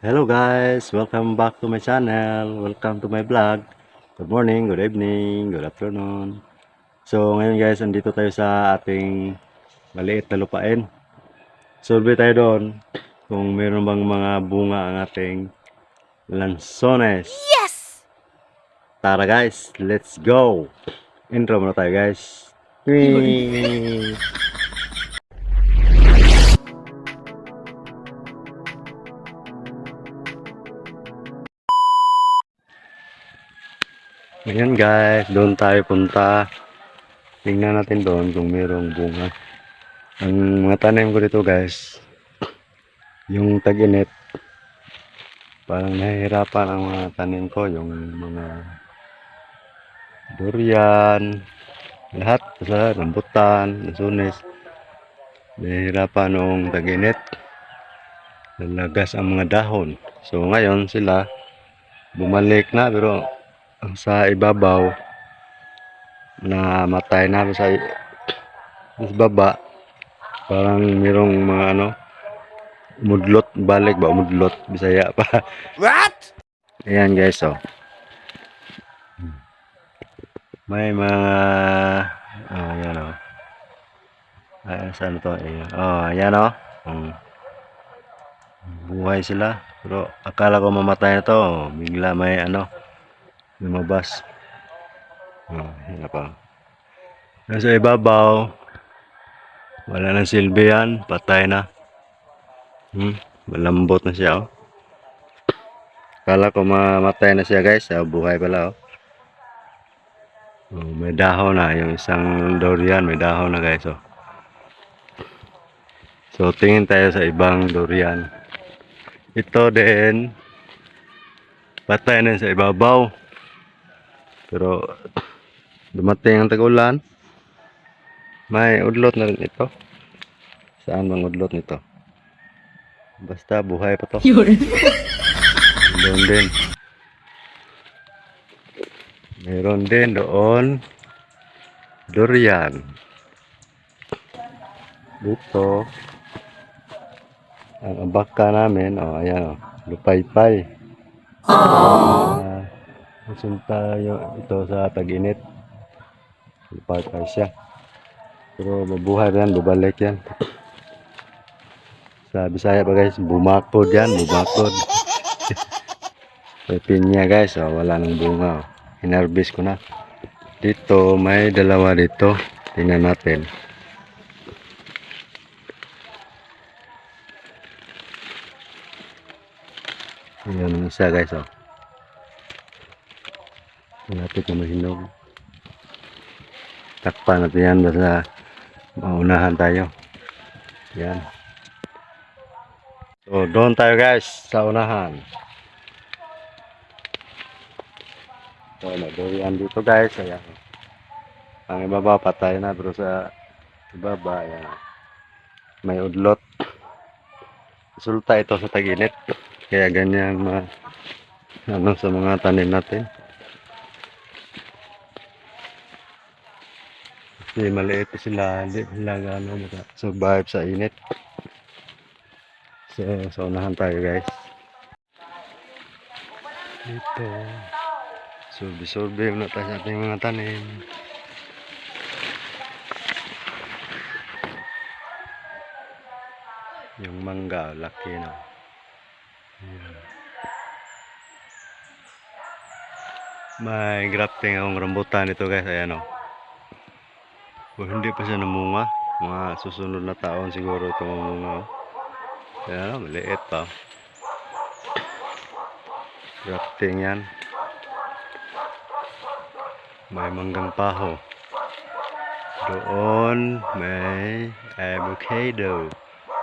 Hello guys, welcome back to my channel. Welcome to my vlog. Good morning, good evening, good afternoon. So ngayon guys, andito tayo sa ating maliit na lupain. Survey tayo doon kung meron bang mga bunga ang ating lansones. Yes! Tara guys, let's go! Intro muna tayo guys. Whee! Ayan guys, doon tayo punta. Tingnan natin doon kung mayroong bunga. Ang mga tanim ko dito guys, yung tag-init, parang nahihirapan ang mga tanim ko, yung mga durian, lahat sa rambutan, lasunes. Nahihirapan noong tag-init. Lalagas ang mga dahon. So ngayon sila bumalik na pero sa ibabaw na matay na sa, sa baba. Parang merong mga ano mudlot balik ba? Mudlot bisaya pa. What? ayan guys oh. May mga oh ayan oh. Ay saan to? Ayan. Oh ayan oh. Hmm. buhay sila pero akala ko mamatay na to. Bigla may ano lumabas. Oh yan pa. Nasa ibabaw. Wala nang silbi yan. Patay na. Hmm? Malambot na siya oh. Akala ko mamatay na siya guys. Ah, buhay pala oh. Oh, may dahon na. Yung isang durian, may dahon na guys. Oh. So tingin tayo sa ibang durian. Ito din. Patay na sa ibabaw. Pero dumating ang tag-ulan. May udlot na rin ito. Saan bang udlot nito? Basta buhay pa to. Yun. Doon din. Meron din doon durian. Dito ang abaka namin, oh, ayan, oh, lupaypay. Masunta yung ito sa tag-init. Lupaypay siya. Pero mabuhay yan, bubalik yan. Sa Bisaya pa guys, bumakod yan, bumakod. May pinya guys, oh, wala nang bunga. Oh. Hinarbis ko na. Dito, may dalawa dito. Tingnan natin. Ayan isa guys, oh. Malapit na mahinog. Takpan natin yan basta maunahan tayo. Yan. So, doon tayo guys, sa unahan. So, nagdawian dito guys. Ayan. Ang ibaba patay na pero sa ibaba, ayan. May udlot. Resulta ito sa tag-init. Kaya ganyan ma ano sa mga tanim natin. Kasi maliit sila, hindi sila gano'n survive sa init. So, sa unahan tayo guys. Dito. Survey-survey muna tayo sa ating mga tanim. Yung mangga, laki na. Ayan. May grafting akong rambutan ito guys. Ayan o. Kung hindi pa siya namunga. Mga susunod na taon siguro ito mamunga. oh. O, maliit pa. Grafting yan. May manggang paho. Doon may avocado.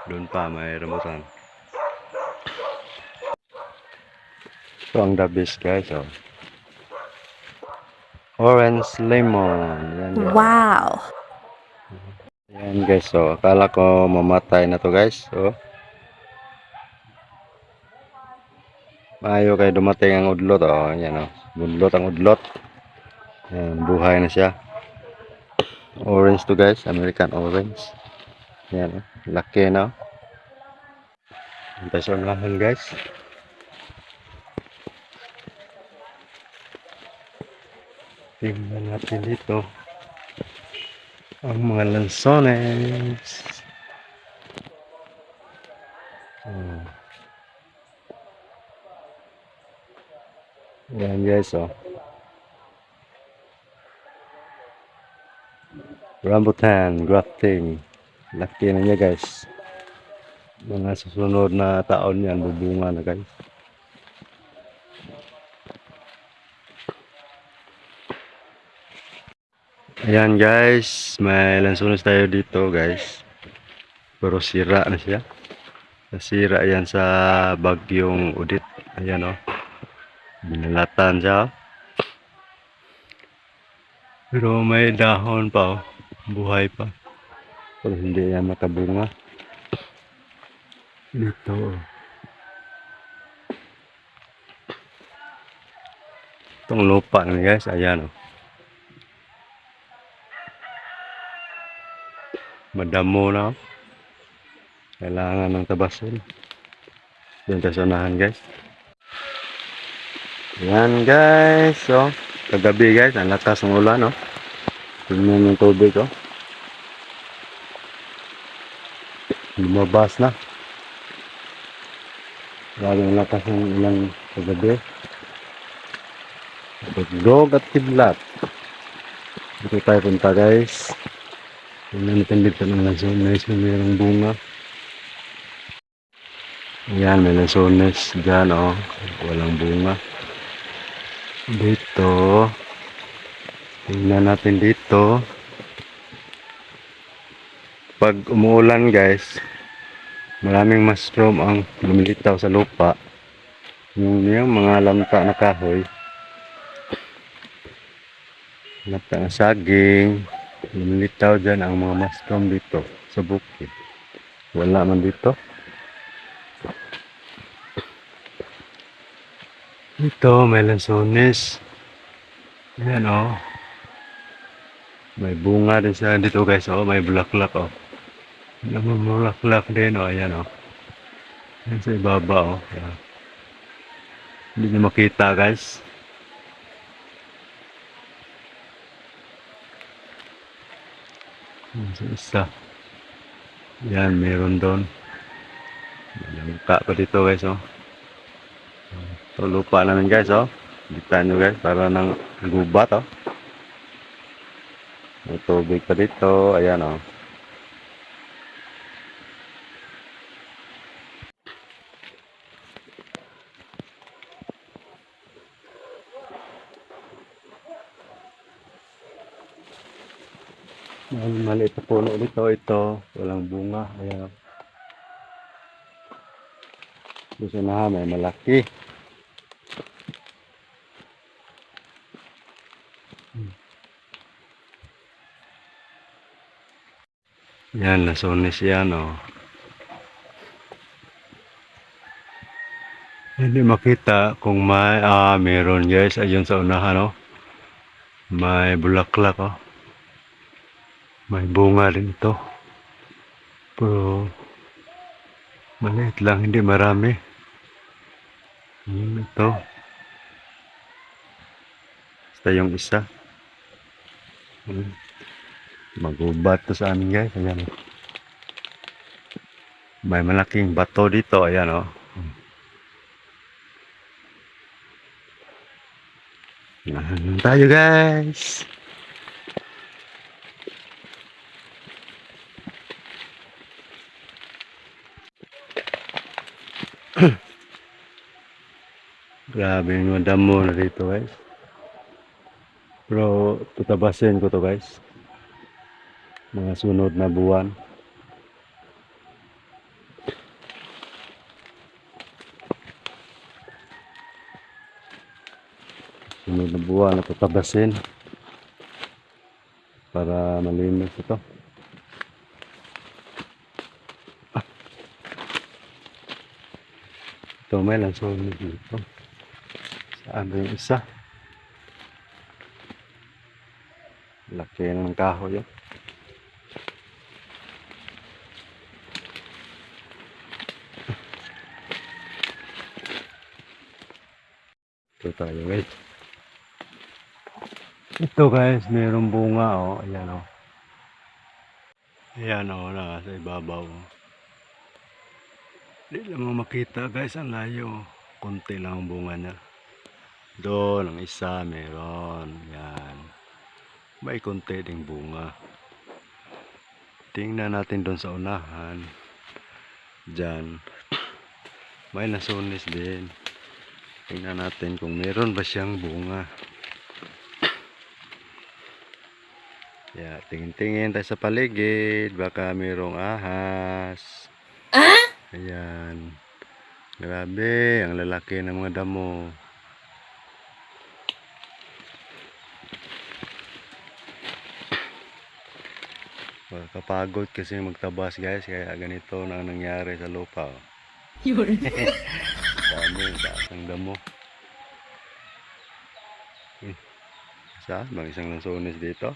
Doon pa may rambutan. Ito ang best guys. Oh. Orange lemon. Yan, guys. Wow. Ayan guys, so akala ko mamatay na to guys. So, maayo kayo dumating ang udlot. Oh, ayan oh. Bunlot ang udlot. Ayan, buhay na siya. Orange to guys, American orange. Ayan, oh. laki na. Antay sa lahan guys. Tingnan natin dito. Ang mga lansones. Hmm. Yan guys, oh. Rambutan, grafting. Laki na niya guys. Mga susunod na taon yan, bubunga na guys. Ayan guys, may lansones tayo dito guys. Pero sira na siya. Nasira yan sa bagyong udit. Ayan o. Oh. Binalatan siya. oh. Pero may dahon pa oh. Buhay pa. Pero hindi yan makabunga. Dito. oh. Itong lupa na guys. Ayan o. Oh. Madamo na. oh. Kailangan ng tabasin. Tayo sa unahan guys. Yan guys. So, kagabi guys, ang lakas ng ulan, no? Tingnan yung tubig, oh. Lumabas na. Grabe ang lakas ng ulan kagabi. Baglog at kidlat. Dito tayo punta guys. Tingnan natin dito ng lansones na mayroong bunga. Ayan, may lansones dyan, oh. Walang bunga. Dito. Tingnan natin dito. Pag umuulan, guys, maraming mushroom ang lumilitaw sa lupa. Yung, yung mga lamta na kahoy. Lamta na saging. Lumilitaw dyan ang mga mushroom dito sa bukid. Wala man dito. Ito, may lansones. Ayan, oh. May bunga din sa dito, guys. Oh, may bulaklak, oh. May bulaklak din, oh. Ayan, oh. Ayan sa ibaba, oh. Ayan. Hindi nyo makita, guys. Sa isa. Yan, meron doon. May langka pa dito, guys, oh. Ito lupa namin guys oh. Kita nyo guys para ng gubat oh. May tubig pa dito. Ayan oh. Maliit na puno dito. Ito. Walang bunga. Ayan oh. Gusto na may malaki. Yan, lasones yan, oh. Hindi makita kung may, ah, meron guys, ayun sa unahan, oh. May bulaklak, oh. May bunga rin ito. Pero, maliit lang, hindi marami. Hmm, ito. Basta yung isa. Hmm. Magubat to sa amin guys. Ayan. May malaking bato dito. Ayan o. Oh. Yan tayo guys. Grabe yung damo na dito guys. Pero tutabasin ko to guys mga sunod na buwan. Sunod na buwan na tatabasin para malinis ito. Ah. Ito may lansones dito. Ba yung isa? Laki ng kahoy yun. Ito tayo guys. Ito guys, mayroong bunga oh. Ayan oh. Ayan oh, nasa ibabaw. Hindi lang makita guys, ang layo. Konti lang ang bunga niya. Doon, ang isa meron. Yan. May konti ding bunga. Tingnan natin doon sa unahan. Diyan. May nasunis din. Tingnan natin kung meron ba siyang bunga. Yeah, tingin-tingin tayo sa paligid. Baka mayroong ahas. Ayan. Grabe, ang lalaki ng mga damo. Kapagod kasi magtabas guys, kaya ganito na ang nangyari sa lupa. oh. Yun. Dami, taas ng damo. Hmm. Bang isang lansones dito?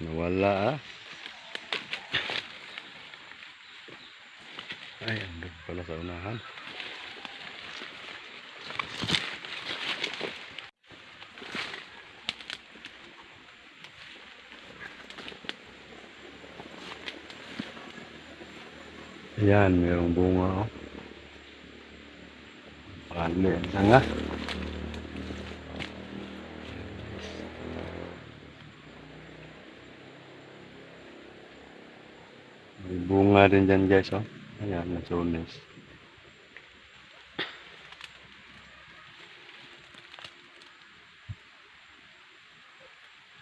Nawala ah. Ay, andun pala sa unahan. Ayan, mayroong bunga oh. Pali, isa nga. May bunga din dyan guys oh. Ayan, nasunis.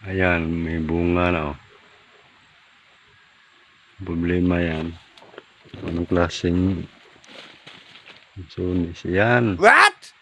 Ayan, may bunga na oh. Problema yan. Anong klaseng nasunis? Ayan. What?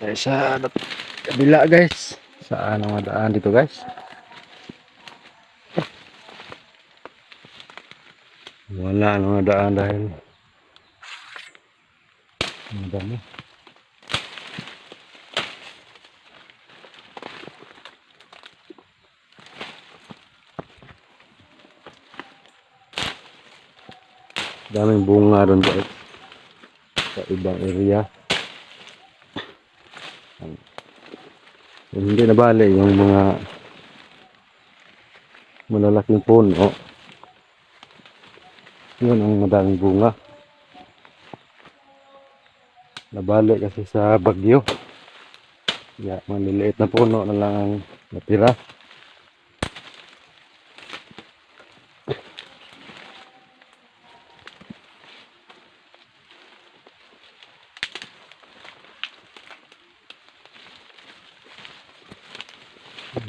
Tayo sa kabila guys. Saan ang madaan dito guys? Wala ang madaan dahil ang dami. Daming bunga guys. Sa ibang area. Hindi na bali yung mga malalaking puno. Yun ang madaming bunga. Nabali kasi sa bagyo. Kaya maliliit na puno na lang ang natira.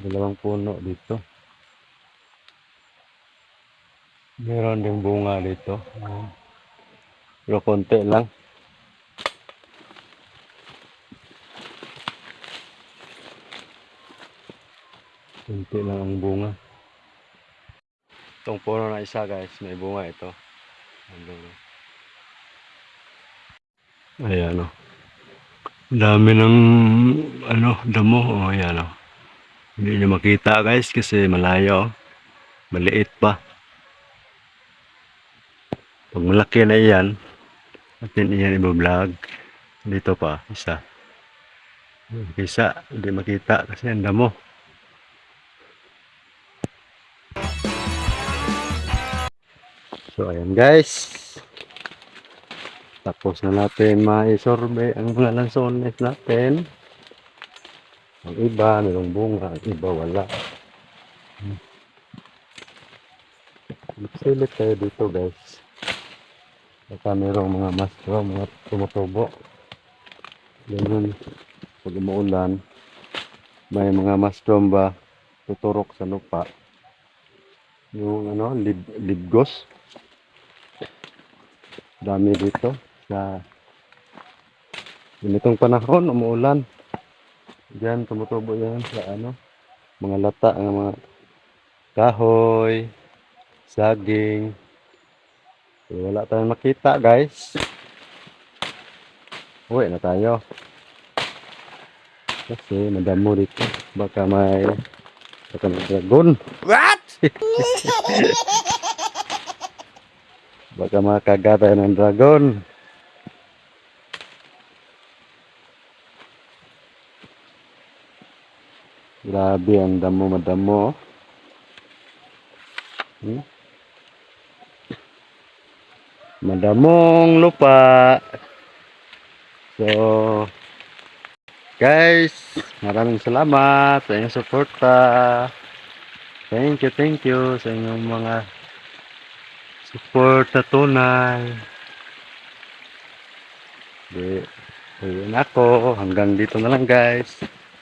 Dalawang puno dito. Meron ding bunga dito. Pero konti lang. Konti lang ang bunga. Itong puno na isa guys, may bunga ito. Oh. Ayan o. Dami ng ano, damo. O, ayan o. Hindi nyo makita guys kasi malayo. Maliit pa. Pag malaki na yan, natin yan i-vlog. Dito pa, isa. Isa, hindi makita kasi ang damo. So ayan guys. Tapos na natin ma-survey ang mga lansones natin. Ang iba, mayroong bunga. Ang iba, wala. Magsilit tayo dito guys. Baka mayroong mga mastro, mga tumutubo. Ganun. Pag umuulan, may mga mastrom ba tuturok sa lupa. Yung ano, lib libgos. Dami dito sa ganitong panahon, umuulan. Diyan, tumutubo yan sa ano, mga lata, ng mga kahoy, saging. So, wala tayong makita, guys. Uwi na tayo. Kasi madamo dito. Baka may baka may dragon. What? Baka makagata ng dragon. Grabe ang damo madamo. oh. Hmm? Madamong lupa. So, guys, maraming salamat sa inyong suporta. Thank you, thank you sa inyong mga support na tunay. Di, ayun ako. Hanggang dito na lang guys.